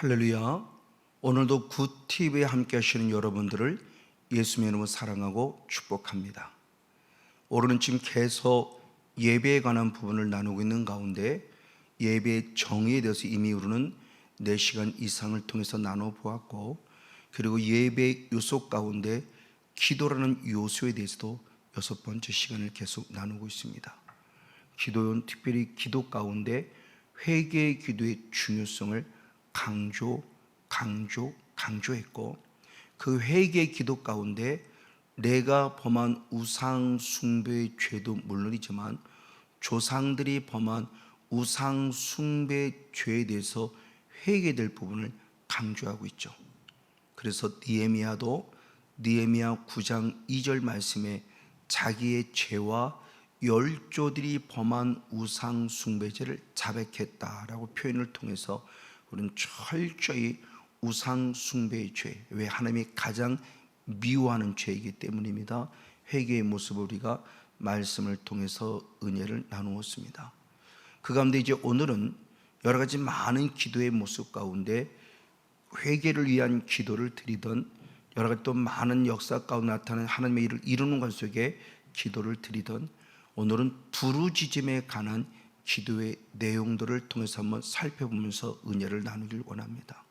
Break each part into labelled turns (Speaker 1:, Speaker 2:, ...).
Speaker 1: 할렐루야. 오늘도 굿TV에 함께 하시는 여러분들을 예수님의 이름으로 사랑하고 축복합니다. 오늘은 지금 계속 예배에 관한 부분을 나누고 있는 가운데 예배의 정의에 대해서 이미 우리는 4시간 이상을 통해서 나눠 보았고 그리고 예배의 요소 가운데 기도라는 요소에 대해서도 여섯 번째 시간을 계속 나누고 있습니다. 기도는 특별히 기도 가운데 회개의 기도의 중요성을 강조, 강조, 강조했고 그 회개의 기도 가운데 내가 범한 우상 숭배의 죄도 물론이지만 조상들이 범한 우상 숭배의 죄에 대해서 회개될 부분을 강조하고 있죠. 그래서 니에미아도 니에미아 9장 2절 말씀에 자기의 죄와 열조들이 범한 우상 숭배죄를 자백했다라고 표현을 통해서 우리는 철저히 우상 숭배의 죄, 왜 하나님이 가장 미워하는 죄이기 때문입니다. 회개의 모습을 우리가 말씀을 통해서 은혜를 나누었습니다. 그 가운데 이제 오늘은 여러 가지 많은 기도의 모습 가운데 회개를 위한 기도를 드리던 여러 가지 또 많은 역사 가운데 나타나는 하나님의 일을 이루는 것 속에 기도를 드리던 오늘은 부르짖음에 관한 기도의 내용들을 통해서 한번 살펴보면서 은혜를 나누길 원합니다.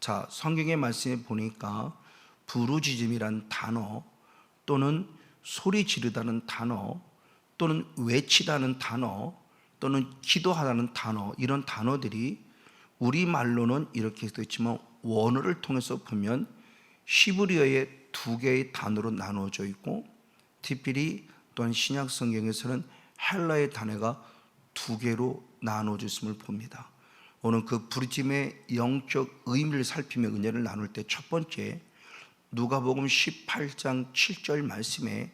Speaker 1: 자, 성경의 말씀에 보니까 부르짖음이란 단어 또는 소리 지르다는 단어 또는 외치다는 단어 또는 기도하다는 단어 이런 단어들이 우리 말로는 이렇게 되어 있지만 원어를 통해서 보면 시브리어의 두 개의 단어로 나누어져 있고 특별히 또한 신약 성경에서는 헬라의 단어가 두 개로 있음을 봅니다. 오늘 그 부르짐의 영적 의미를 살피며 은혜를 나눌 때 첫 번째 누가복음 18장 7절 말씀에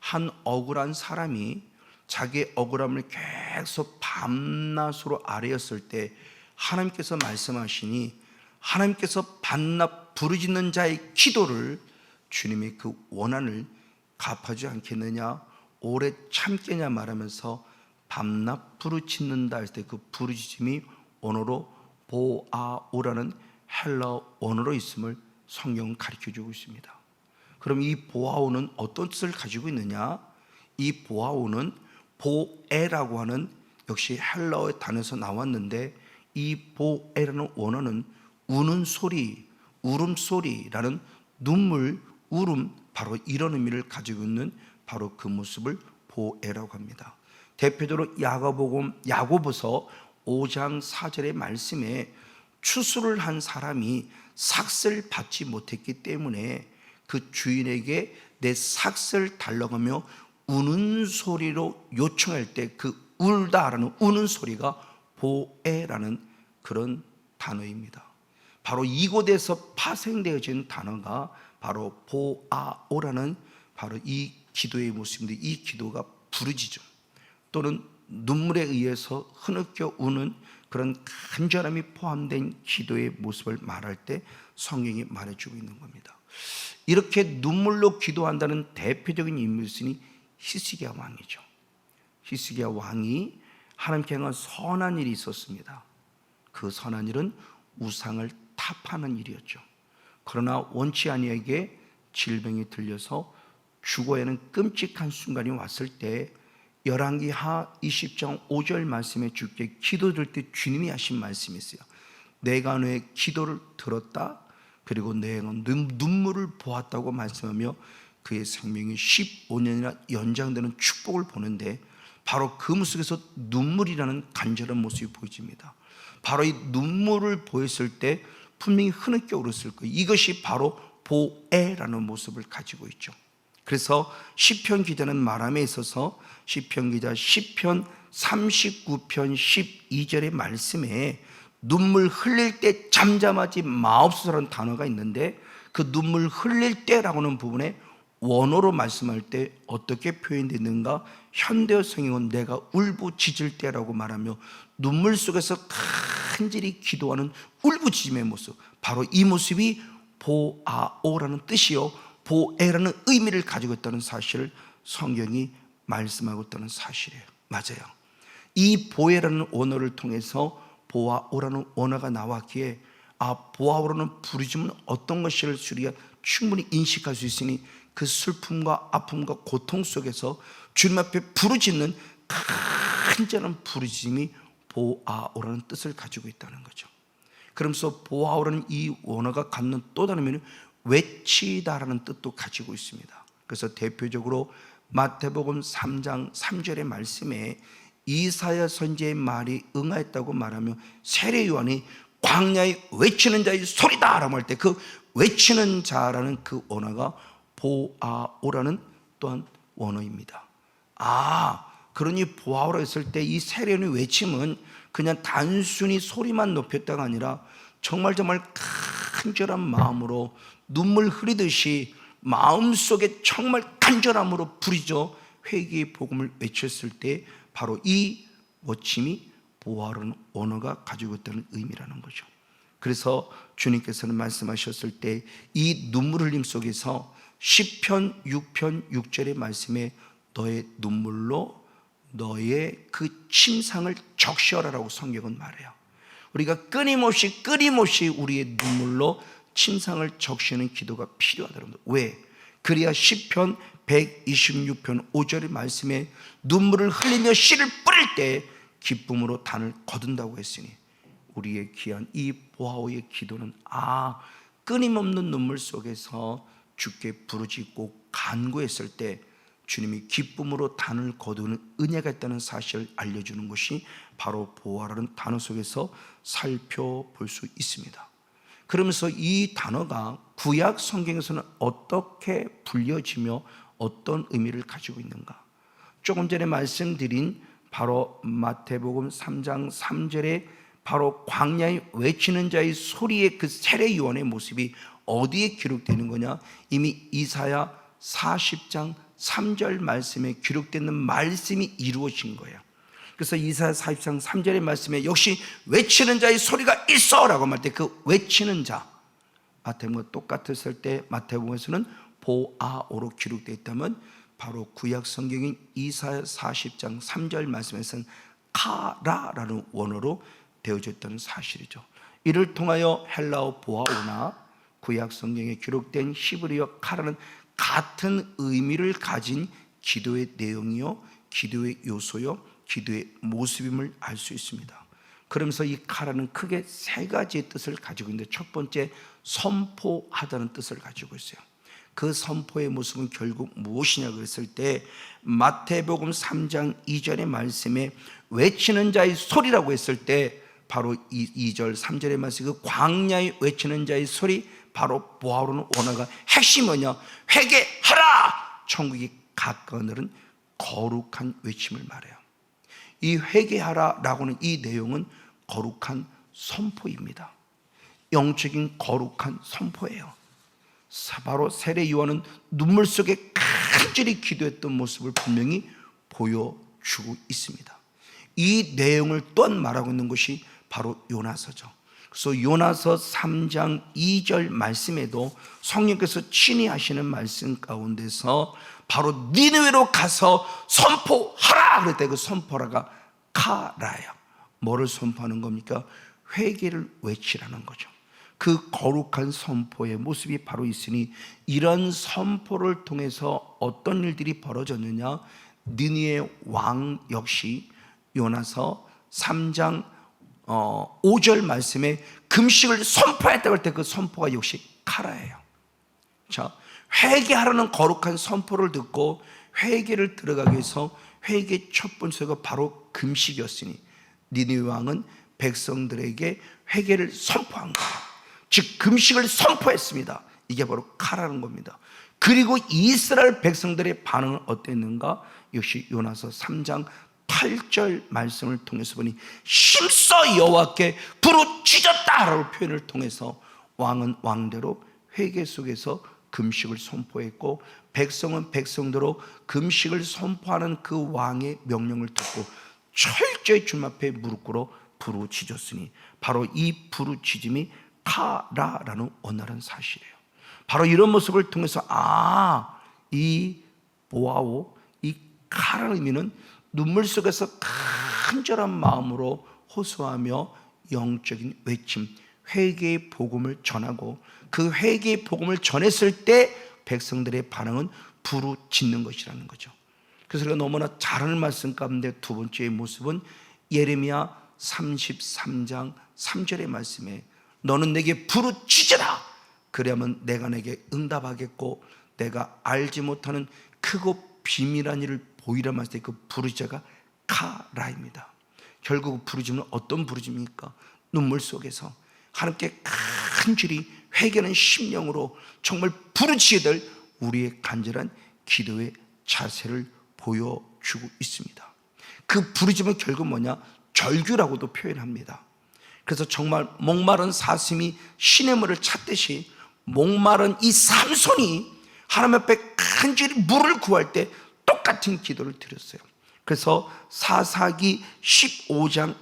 Speaker 1: 한 억울한 사람이 자기의 억울함을 계속 밤낮으로 아뢰었을 때 하나님께서 말씀하시니 하나님께서 반납 부르짖는 자의 기도를 주님이 그 원한을 갚아주지 않겠느냐 오래 참겠냐 말하면서 밤낮 부르짖는다 할 때 그 부르짖음이 언어로 보아오라는 헬라 언어로 있음을 성경은 가르쳐 주고 있습니다. 그럼 이 보아오는 어떤 뜻을 가지고 있느냐? 이 보아오는 보에라고 하는 역시 헬라어의 단어에서 나왔는데 이 보에라는 원어는 우는 소리, 울음소리라는 눈물, 울음 바로 이런 의미를 가지고 있는 바로 그 모습을 보에라고 합니다. 대표적으로 야고보금 야고보서 5장 4절의 말씀에 추수를 한 사람이 삭슬 받지 못했기 때문에 그 주인에게 내 삭슬 달라고 하며 우는 소리로 요청할 때 그 울다라는 우는 소리가 보에라는 그런 단어입니다. 바로 이곳에서 파생되어진 단어가 바로 보아오라는 바로 이 기도의 모습인데 이 기도가 부르짖음 또는 눈물에 의해서 흐느껴 우는 그런 간절함이 포함된 기도의 모습을 말할 때 성경이 말해주고 있는 겁니다. 이렇게 눈물로 기도한다는 대표적인 인물이 히스기야 왕이죠. 히스기야 왕이 하나님께 향한 선한 일이 있었습니다. 그 선한 일은 우상을 타파하는 일이었죠. 그러나 원치 아니에게 질병이 들려서 죽어야 하는 끔찍한 순간이 왔을 때 열왕기 하 20장 5절 말씀에 주께 기도들 때 주님이 하신 말씀이 있어요. 내가 너의 기도를 들었다. 그리고 내가 눈물을 보았다고 말씀하며 그의 생명이 15년이나 연장되는 축복을 보는데 바로 그 모습에서 눈물이라는 간절한 모습이 보여집니다. 바로 이 눈물을 보였을 때 분명히 흐느껴 울었을 거예요. 이것이 바로 보애라는 모습을 가지고 있죠. 그래서 시편 기자는 말함에 있어서 시편 기자 시편 39편 12절의 말씀에 눈물 흘릴 때 잠잠하지 마옵소서라는 단어가 있는데 그 눈물 흘릴 때라고는 부분에 원어로 말씀할 때 어떻게 표현되는가? 현대어 성경은 내가 울부짖을 때라고 말하며 눈물 속에서 간절히 기도하는 울부짖음의 모습 바로 이 모습이 보아오라는 뜻이요 보에라는 의미를 가지고 있다는 사실을 성경이 말씀하고 있다는 사실이에요 맞아요 이 보에라는 원어를 통해서 보아오라는 원어가 나왔기에 아 보아오라는 부르짖음은 어떤 것을 우리가 충분히 인식할 수 있으니 그 슬픔과 아픔과 고통 속에서 주님 앞에 부르짖는 간절한 부르짖음이 보아오라는 뜻을 가지고 있다는 거죠. 그러면서 보아오라는 이 원어가 갖는 또 다른 면은 외치다라는 뜻도 가지고 있습니다. 그래서 대표적으로 마태복음 3장 3절의 말씀에 이사야 선지의 말이 응하였다고 말하며 세례 요한이 광야에 외치는 자의 소리다라고 할 때 그 외치는 자라는 그 원어가 보아오라는 또한 원어입니다. 아, 그러니 보아오라 했을 때 이 세례의 외침은 그냥 단순히 소리만 높였다가 아니라 정말 정말 간절한 마음으로 눈물 흐리듯이 마음속에 정말 간절함으로 부리죠 회개의 복음을 외쳤을 때 바로 이 외침이 보아라는 언어가 가지고 있다는 의미라는 거죠. 그래서 주님께서는 말씀하셨을 때 이 눈물 흘림 속에서 시편 6편 6절의 말씀에 너의 눈물로 너의 그 침상을 적셔라라고 성경은 말해요. 우리가 끊임없이 끊임없이 우리의 눈물로 침상을 적시는 기도가 필요하다는 거예요. 왜? 그래야 시편 126편 5절의 말씀에 눈물을 흘리며 씨를 뿌릴 때 기쁨으로 단을 거둔다고 했으니 우리의 귀한 이 보아오의 기도는 아 끊임없는 눈물 속에서 주께 부르짖고 간구했을 때 주님이 기쁨으로 단을 거두는 은혜가 있다는 사실을 알려주는 것이 바로 보아라는 단어 속에서 살펴볼 수 있습니다. 그러면서 이 단어가 구약 성경에서는 어떻게 불려지며 어떤 의미를 가지고 있는가? 조금 전에 말씀드린 바로 마태복음 3장 3절에 바로 광야에 외치는 자의 소리의 그 세례 요한의 모습이 어디에 기록되는 거냐? 이미 이사야 40장 3절 말씀에 기록되는 말씀이 이루어진 거예요. 그래서 이사야 40장 3절의 말씀에 역시 외치는 자의 소리가 있어 라고 말 때 그 외치는 자 마태복음 똑같았을 때 마태복음에서는 보아오로 기록되어 있다면 바로 구약 성경인 이사야 40장 3절 말씀에서는 카라라는 원어로 되어져 있다는 사실이죠. 이를 통하여 헬라어 보아오나 구약 성경에 기록된 히브리어 카라는 같은 의미를 가진 기도의 내용이요, 기도의 요소요, 기도의 모습임을 알 수 있습니다. 그러면서 이 카라는 크게 세 가지의 뜻을 가지고 있는데 첫 번째 선포하다는 뜻을 가지고 있어요. 그 선포의 모습은 결국 무엇이냐 그랬을 때 마태복음 3장 2절의 말씀에 외치는 자의 소리라고 했을 때 바로 2, 절 3절의 말씀 그 광야에 외치는 자의 소리 바로 보아오르는 원어가 핵심 뭐냐 회개하라 천국이 가까우는 거룩한 외침을 말해요 이 회개하라라고는 이 내용은 거룩한 선포입니다. 영적인 거룩한 선포예요. 바로 세례 요한은 눈물 속에 간절히 기도했던 모습을 분명히 보여주고 있습니다. 이 내용을 또한 말하고 있는 것이 바로 요나서죠. 그래서 요나서 3장 2절 말씀에도 성령께서 친히 하시는 말씀 가운데서 바로 니느웨로 가서 선포하라! 그랬다 그 선포라가 카라예요. 뭐를 선포하는 겁니까? 회개를 외치라는 거죠. 그 거룩한 선포의 모습이 바로 있으니 이런 선포를 통해서 어떤 일들이 벌어졌느냐? 니니의 왕 역시 요나서 3장 어, 5절 말씀에 금식을 선포했다고 할 때 그 선포가 역시 카라예요. 자, 회개하라는 거룩한 선포를 듣고 회개를 들어가기 위해서 회개 첫 번째가 바로 금식이었으니 니네 왕은 백성들에게 회개를 선포한 거예요. 즉 금식을 선포했습니다. 이게 바로 카라는 겁니다. 그리고 이스라엘 백성들의 반응은 어땠는가? 역시 요나서 3장 8절 말씀을 통해서 보니 힘써 여호와께 부르짖었다라고 표현을 통해서 왕은 왕대로 회개 속에서 금식을 선포했고 백성은 백성대로 금식을 선포하는 그 왕의 명령을 듣고 철저히 주님 앞에 무릎 꿇어 부르짖었으니 바로 이 부르짖음이 카라라는 원활한 사실이에요. 바로 이런 모습을 통해서 아, 이 보아오, 이 카라는 의미는 눈물 속에서 간절한 마음으로 호소하며 영적인 외침, 회개의 복음을 전하고 그 회개의 복음을 전했을 때 백성들의 반응은 부르짖는 것이라는 거죠. 그래서 우리가 너무나 잘하는 말씀 가운데 두 번째의 모습은 예레미야 33장 3절의 말씀에 너는 내게 부르짖으라 그래야면 내가 내게 응답하겠고 내가 알지 못하는 크고 비밀한 일을 보이라 말할 때그 부르짖어가 카라입니다. 결국 부르짖는 어떤 부르짖입니까? 눈물 속에서 하나님께 간절히 회개하는 심령으로 정말 부르짖어야 될 우리의 간절한 기도의 자세를 보여주고 있습니다. 그 부르짖음은 결국 뭐냐? 절규라고도 표현합니다. 그래서 정말 목마른 사슴이 신의 물을 찾듯이 목마른 이 삼손이 하나님 앞에 간절히 물을 구할 때 똑같은 기도를 드렸어요. 그래서 사사기 15장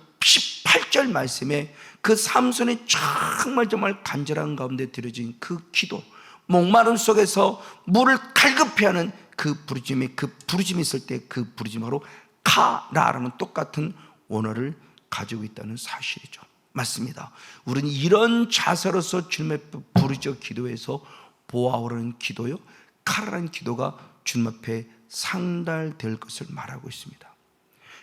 Speaker 1: 18절 말씀에 그 삼손이 정말 정말 간절한 가운데 드려진 그 기도, 목마름 속에서 물을 갈급해하는 그 부르짐이 그 부르짐이 있을 때 그 부르짐으로 카라라는 똑같은 원어를 가지고 있다는 사실이죠. 맞습니다. 우리는 이런 자세로서 주님의 부르짖어 기도해서 보아오라는 기도요, 카라라는 기도가 주님 앞에 상달될 것을 말하고 있습니다.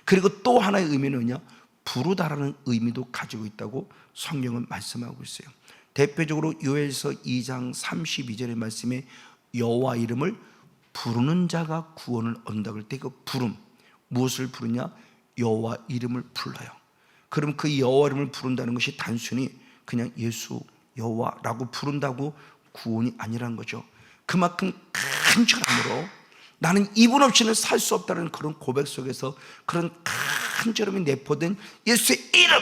Speaker 1: 그리고 또 하나의 의미는 뭐냐? 부르다라는 의미도 가지고 있다고 성경은 말씀하고 있어요. 대표적으로 요엘서 2장 32절의 말씀에 여호와 이름을 부르는 자가 구원을 얻는다 할때그 부름 무엇을 부르냐? 여호와 이름을 불러요. 그럼 그 여호와 이름을 부른다는 것이 단순히 그냥 예수 여호와라고 부른다고 구원이 아니란 거죠. 그만큼 간절함으로 나는 이분 없이는 살 수 없다는 그런 고백 속에서 그런 간절함이 내포된 예수의 이름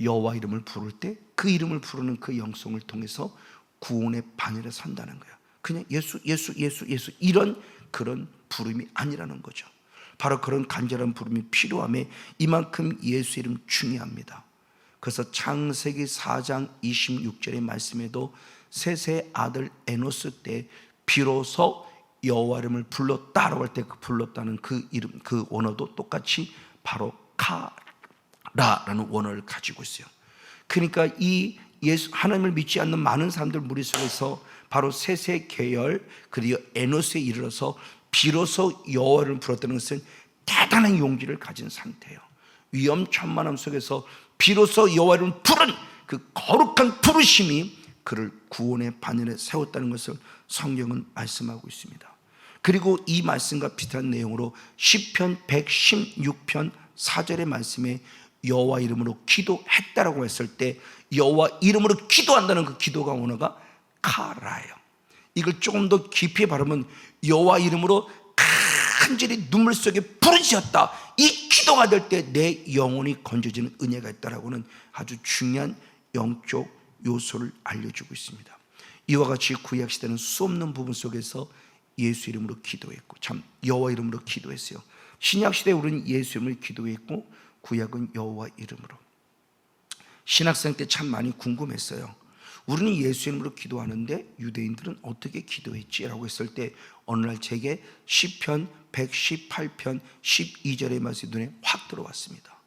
Speaker 1: 여호와 이름을 부를 때 그 이름을 부르는 그 영성을 통해서 구원의 반열에 산다는 거야. 그냥 예수 예수 예수 예수 이런 그런 부름이 아니라는 거죠. 바로 그런 간절한 부름이 필요함에 이만큼 예수 이름 중요합니다. 그래서 창세기 4장 26절의 말씀에도 셋의 아들 에노스 때 비로소 여호와 이름을 불렀다라고 할 때 그 불렀다는 그 이름 그 원어도 똑같이 바로 카라라는 원어를 가지고 있어요. 그러니까 이 예수 하나님을 믿지 않는 많은 사람들 무리 속에서 바로 셋의 계열 그리고 에노스에 이르러서 비로소 여호와를 불렀다는 것은 대단한 용기를 가진 상태예요. 위험천만함 속에서 비로소 여호와를 부른 그 거룩한 부르심이 그를 구원의 반열에 세웠다는 것을 성경은 말씀하고 있습니다. 그리고 이 말씀과 비슷한 내용으로 시편 116편 4절의 말씀에 여호와 이름으로 기도했다라고 했을 때 여호와 이름으로 기도한다는 그 기도가 원어가 카라예요. 이걸 조금 더 깊이 바르면 여호와 이름으로 간절히 눈물 속에 부르짖었다. 이 기도가 될 때 내 영혼이 건져지는 은혜가 있다라고는 아주 중요한 영적 요소를 알려주고 있습니다. 이와 같이 구약 시대는 수 없는 부분 속에서 예수 이름으로 기도했고 참 여호와 이름으로 기도했어요. 신약 시대 우리는 예수 이름을 기도했고 구약은 여호와 이름으로. 신학생 때 참 많이 궁금했어요. 우리는 예수 이름으로 기도하는데 유대인들은 어떻게 기도했지라고 했을 때 어느 날 제게 시편 118편 12절의 말씀이 눈에 확 들어왔습니다.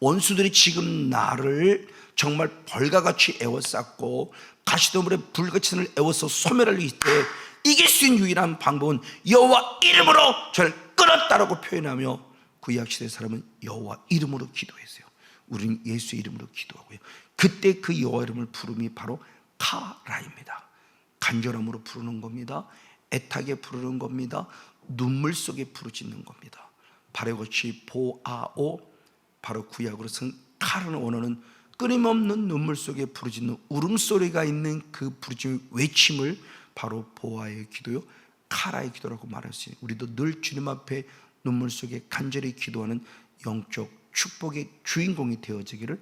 Speaker 1: 원수들이 지금 나를 정말 벌가같이 애워쌌고 가시덤불에 불같이 를 애워서 소멸할 때 이길 수 있는 유일한 방법은 여호와 이름으로 저를 끊었다라고 표현하며 구약 시대 사람은 여호와 이름으로 기도했어요. 우리는 예수 이름으로 기도하고요. 그때 그 여호와 이름을 부름이 바로 카라입니다. 간절함으로 부르는 겁니다. 애타게 부르는 겁니다. 눈물 속에 부르짖는 겁니다. 바로같이 보아오 바로 구약으로서는 카라는 원어는 끊임없는 눈물 속에 부르짖는 울음소리가 있는 그 부르짖는 외침을 바로 보아의 기도요 카라의 기도라고 말할 수 있어요. 우리도 늘 주님 앞에 눈물 속에 간절히 기도하는 영적 축복의 주인공이 되어지기를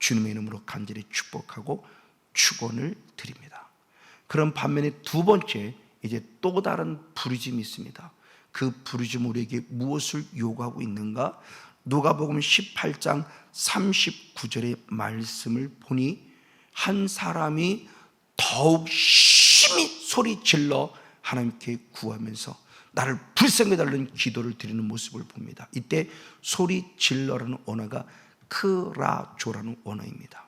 Speaker 1: 주님의 이름으로 간절히 축복하고 축원을 드립니다. 그런 반면에 두 번째 이제 또 다른 부르짐이 있습니다. 그 부르짐 우리에게 무엇을 요구하고 있는가? 누가복음 18장 39절의 말씀을 보니 한 사람이 더욱 심히 소리 질러 하나님께 구하면서 나를 불쌍히 달라는 기도를 드리는 모습을 봅니다. 이때 소리 질러라는 언어가 크라조라는 언어입니다.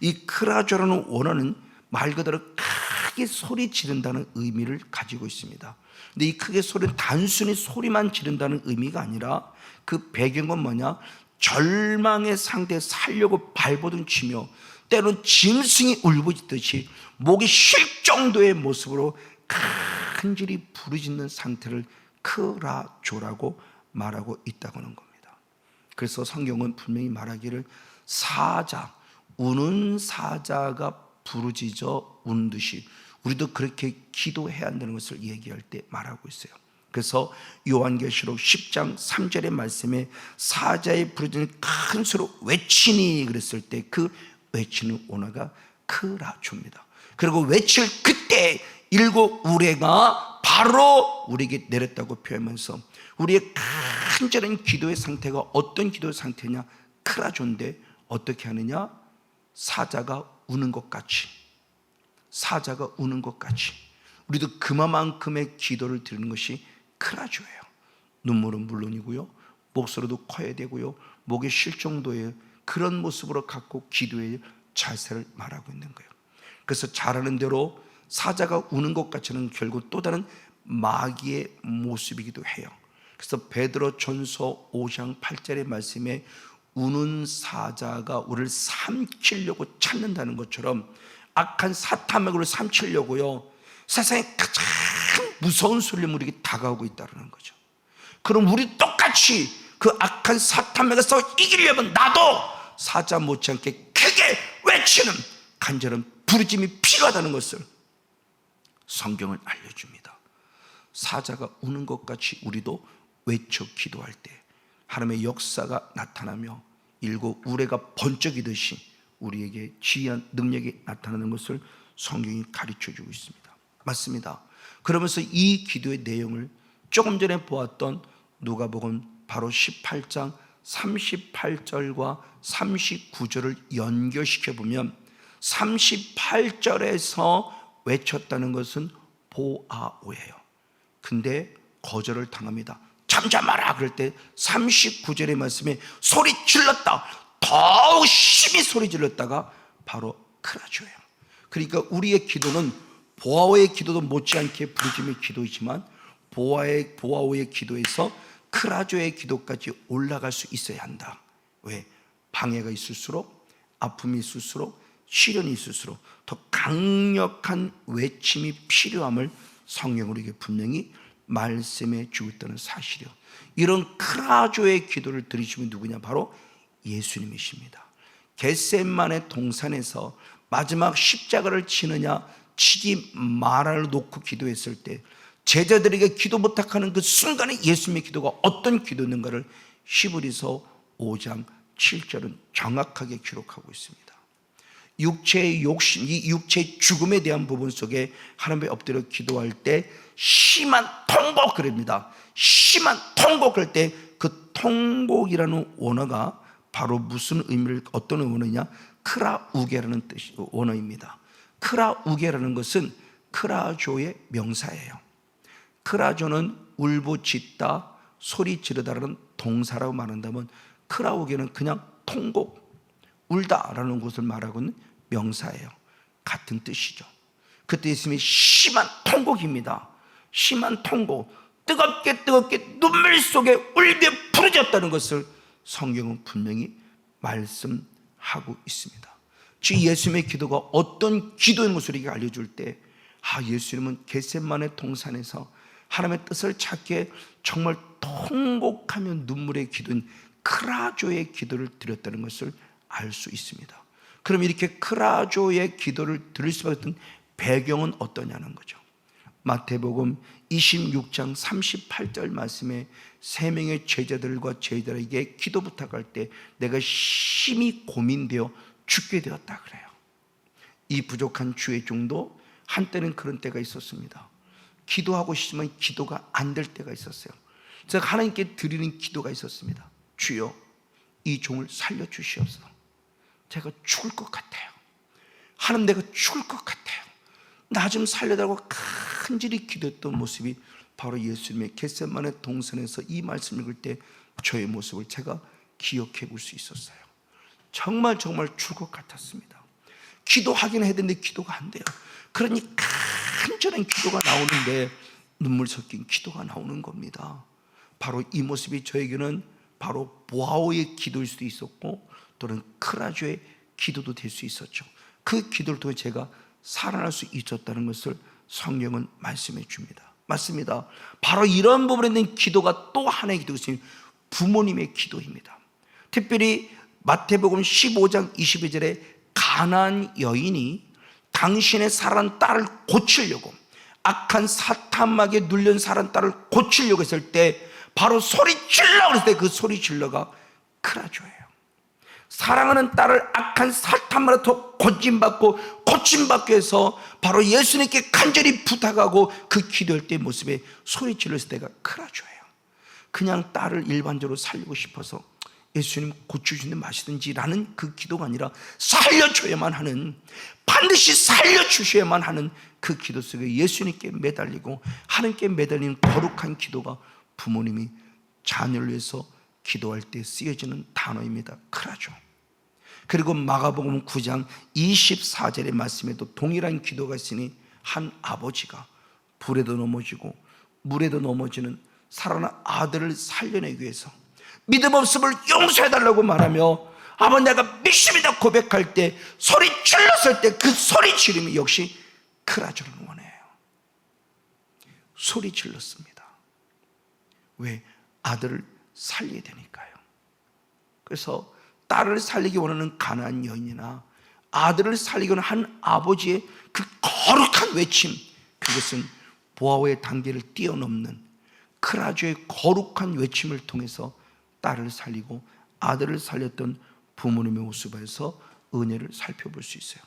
Speaker 1: 이 크라조라는 원어는 말 그대로 크게 소리 지른다는 의미를 가지고 있습니다. 근데 이 크게 소리는 단순히 소리만 지른다는 의미가 아니라 그 배경은 뭐냐? 절망의 상태에 살려고 발버둥 치며 때로는 짐승이 울부짖듯이 목이 쉴 정도의 모습으로 간절히 부르짖는 상태를 크라조라고 말하고 있다고 하는 겁니다. 그래서 성경은 분명히 말하기를 사자, 우는 사자가 부르짖어 우는 듯이 우리도 그렇게 기도해야 한다는 것을 얘기할 때 말하고 있어요. 그래서 요한계시록 10장 3절의 말씀에 사자의 부르짖는 큰 소리로 외치니 그랬을 때 그 외치는 언어가 크라조입니다. 그리고 외칠 그때 일곱 우레가 바로 우리에게 내렸다고 표현하면서 우리의 간절한 기도의 상태가 어떤 기도의 상태냐? 크라조인데 어떻게 하느냐? 사자가 우는 것 같이. 사자가 우는 것 같이. 우리도 그만큼의 기도를 드리는 것이 크라조예요. 눈물은 물론이고요. 목소리도 커야 되고요. 목에 쉴 정도의 그런 모습으로 갖고 기도의 자세를 말하고 있는 거예요. 그래서 잘하는 대로 사자가 우는 것 같이는 결국 또 다른 마귀의 모습이기도 해요 그래서 베드로 전서 5장 8절의 말씀에 우는 사자가 우리를 삼키려고 찾는다는 것처럼 악한 사탄맥을 삼키려고요. 세상에 가장 무서운 소리를 우리에게 다가오고 있다는 거죠. 그럼 우리 똑같이 그 악한 사탄맥에서 이기려면 나도 사자 못지않게 크게 외치는 간절한 부르짐이 필요하다는 것을 성경을 알려줍니다. 사자가 우는 것 같이 우리도 외쳐 기도할 때 하나님의 역사가 나타나며 일곱 우레가 번쩍이듯이 우리에게 지혜한 능력이 나타나는 것을 성경이 가르쳐 주고 있습니다. 맞습니다. 그러면서 이 기도의 내용을 조금 전에 보았던 누가복음 바로 18장 38절과 39절을 연결시켜 보면 38절에서 외쳤다는 것은 보아오예요. 근데 거절을 당합니다. 잠잠하라 그럴 때 39절의 말씀에 소리 질렀다. 더욱 심히 소리 질렀다가 바로 크라조예요. 그러니까 우리의 기도는 보아오의 기도도 못지않게 부르짖의 기도이지만 보아의 보아오의 기도에서 크라조의 기도까지 올라갈 수 있어야 한다. 왜? 방해가 있을수록 아픔이 있을수록 시련이 있을수록 더 강력한 외침이 필요함을 성경으로 이게 분명히 말씀해 주고 있다는 사실이요. 이런 크라조의 기도를 들으시면 누구냐? 바로 예수님이십니다. 겟셋만의 동산에서 마지막 십자가를 치느냐 치지 말아를 놓고 기도했을 때 제자들에게 기도 부탁하는 그 순간에 예수님의 기도가 어떤 기도였는가를 히브리서 5장 7절은 정확하게 기록하고 있습니다. 육체의 욕심, 이 육체의 죽음에 대한 부분 속에 하나님의 엎드려 기도할 때 심한 통곡 그럽니다. 심한 통곡 그럴 때그 통곡이라는 원어가 바로 무슨 의미를 어떤 원어냐? 크라우게라는 뜻이 원어입니다. 크라우게라는 것은 크라조의 명사예요. 크라조는 울부짖다, 소리 지르다라는 동사라고 말한다면 크라우게는 그냥 통곡, 울다라는 것을 말하고는 명사예요. 같은 뜻이죠. 그때 있으면 심한 통곡입니다. 심한 통곡, 뜨겁게 뜨겁게 눈물 속에 울며 부르짖었다는 것을 성경은 분명히 말씀하고 있습니다. 즉 예수님의 기도가 어떤 기도의 모습을 알려줄 때, 아 예수님은 겟셋만의 동산에서 하나님의 뜻을 찾기에 정말 통곡하며 눈물의 기도인 크라조의 기도를 드렸다는 것을 알 수 있습니다. 그럼 이렇게 크라조의 기도를 들을 수밖에 없던 배경은 어떠냐는 거죠. 마태복음 26장 38절 말씀에 세 명의 제자들과 제자들에게 기도 부탁할 때 내가 심히 고민되어 죽게 되었다 그래요. 이 부족한 주의 종도 한때는 그런 때가 있었습니다. 기도하고 싶지만 기도가 안 될 때가 있었어요. 제가 하나님께 드리는 기도가 있었습니다. 주여, 이 종을 살려 주시옵소서. 제가 죽을 것 같아요. 하나님 내가 죽을 것 같아요. 나 좀 살려달라고 간절히 기도했던 모습이 바로 예수님의 겟셋만의 동선에서 이 말씀을 읽을 때 저의 모습을 제가 기억해 볼 수 있었어요. 정말 정말 죽을 것 같았습니다. 기도하긴 되는데 기도가 안 돼요. 그러니 간절한 기도가 나오는데 눈물 섞인 기도가 나오는 겁니다. 바로 이 모습이 저에게는 바로 보아오의 기도일 수도 있었고 또는 크라조의 기도도 될 수 있었죠. 그 기도를 통해 제가 살아날 수 있었다는 것을 성경은 말씀해 줍니다. 맞습니다. 바로 이런 부분에 있는 기도가 또 하나의 기도가 있으니 부모님의 기도입니다. 특별히 마태복음 15장 22절에 가난 여인이 당신의 사랑 딸을 고치려고 악한 사탄막에 눌린 사랑 딸을 고치려고 했을 때 바로 소리 질러 그랬을 때 그 소리 질러가 크라조예요. 사랑하는 딸을 악한 사탄으로부터 고침받고 고침받기 위해서 바로 예수님께 간절히 부탁하고 그 기도할 때 모습에 소리 질렀을 때가 크라조예요. 그냥 딸을 일반적으로 살리고 싶어서 예수님 고쳐주시는 마시든지라는 그 기도가 아니라 살려줘야만 하는 반드시 살려주셔야만 하는 그 기도 속에 예수님께 매달리고 하나님께 매달리는 거룩한 기도가 부모님이 자녀를 위해서 기도할 때 쓰여지는 단어입니다. 크라죠. 그리고 마가복음 9장 24절의 말씀에도 동일한 기도가 있으니 한 아버지가 불에도 넘어지고 물에도 넘어지는 살아난 아들을 살려내기 위해서 믿음 없음을 용서해달라고 말하며 아버지 내가 믿습니다 고백할 때 소리 질렀을 때 그 소리 지름이 역시 크라조를 원해요 소리 질렀습니다 왜? 아들을 살려야 되니까요 그래서 딸을 살리기 원하는 가난한 여인이나 아들을 살리기 원하는 한 아버지의 그 거룩한 외침 그것은 보아오의 단계를 뛰어넘는 크라조의 거룩한 외침을 통해서 딸을 살리고 아들을 살렸던 부모님의 모습에서 은혜를 살펴볼 수 있어요.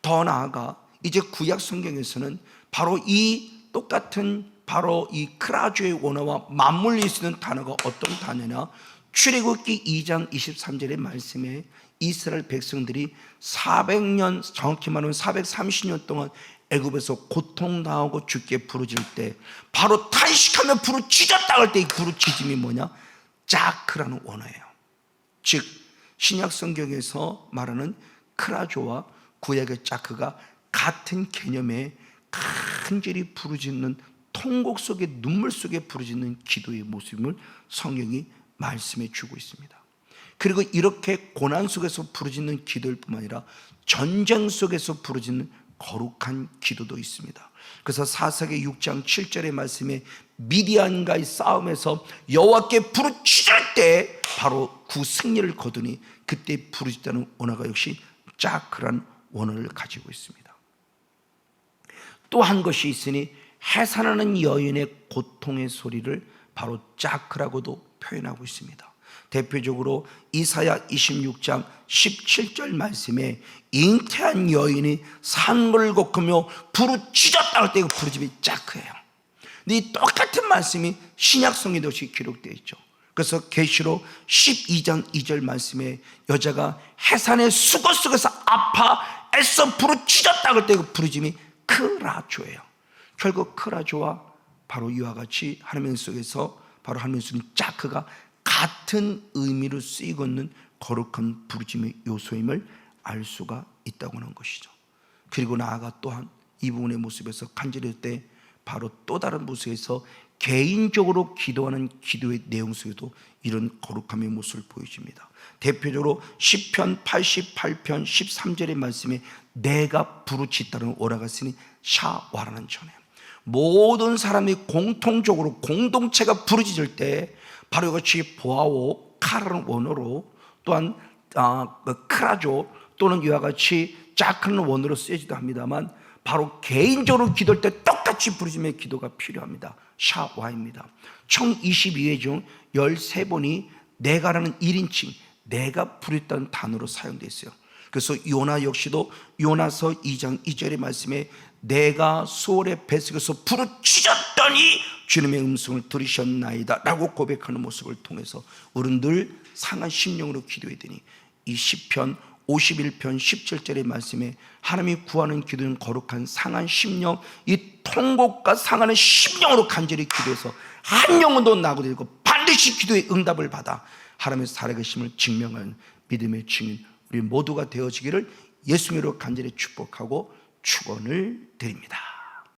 Speaker 1: 더 나아가 이제 구약 성경에서는 바로 이 똑같은 바로 이 크라조의 원어와 맞물릴 수 있는 단어가 어떤 단어냐? 출애굽기 2장 23절의 말씀에 이스라엘 백성들이 400년 정확히 말하면 430년 동안 애굽에서 고통당하고 죽게 부르짖을 때 바로 탄식하며 부르짖었다 할 때 이 부르짖음이 뭐냐? 자크라는 원어예요. 즉 신약 성경에서 말하는 크라조와 구약의 자크가 같은 개념의 간절히 부르짖는 통곡 속에 눈물 속에 부르짖는 기도의 모습을 성경이 말씀해 주고 있습니다. 그리고 이렇게 고난 속에서 부르짖는 기도일 뿐만 아니라 전쟁 속에서 부르짖는 거룩한 기도도 있습니다. 그래서 사사기 6장 7절의 말씀에 미디안과의 싸움에서 여호와께 부르짖을 때 바로 구 승리를 거두니 그때 부르짖다는 원어가 역시 짜크란 원어를 가지고 있습니다. 또 한 것이 있으니 해산하는 여인의 고통의 소리를 바로 짜크라고도 표현하고 있습니다. 대표적으로 이사야 26장 17절 말씀에 잉태한 여인이 산물을 걷으며 부르짖었다 할때그 부르짖이 짜크예요. 근데 이 똑같은 말씀이 신약성에도 기록되어 있죠. 그래서 계시록 12장 2절 말씀에 여자가 해산의 수고 속에서 아파 애써 부르짖었다 할때그 부르짖이 크라조예요. 결국 크라조와 바로 이와 같이 하나님 속에서 바로 속인 짜크가 같은 의미로 쓰이고 있는 거룩한 부르짐의 요소임을 알 수가 있다고 하는 것이죠. 그리고 나아가 또한 이 부분의 모습에서 간절할 때 바로 또 다른 모습에서 개인적으로 기도하는 기도의 내용 속에도 이런 거룩함의 모습을 보여줍니다. 대표적으로 10편 88편 13절의 말씀에 내가 부르짖다는 오라가 쓰니 샤와라는 전에 모든 사람이 공통적으로 공동체가 부르짖을 때 바로 이것이 보아오 카라는 원어로 또한 아, 그 크라조 또는 이와 같이 자크는 원어로 쓰여지도 합니다만 바로 개인적으로 기도할 때 똑같이 부르짖음의 기도가 필요합니다. 샤와입니다. 총 22회 중 13번이 내가라는 1인칭 내가 부르짖다는 단어로 사용되어 있어요. 그래서 요나 역시도 요나서 2장 2절의 말씀에 내가 소울의 뱃속에서 부르짖었더니 주님의 음성을 들으셨나이다 라고 고백하는 모습을 통해서 우리는 늘 상한 심령으로 기도해야 되니 이 시편 51편 17절의 말씀에 하나님이 구하는 기도는 거룩한 상한 심령 이 통곡과 상하는 심령으로 간절히 기도해서 한 영혼도 나고 되고 반드시 기도의 응답을 받아 하나님의 살아계심을 증명하는 믿음의 증인 우리 모두가 되어지기를 예수님으로 간절히 축복하고 축원을 드립니다.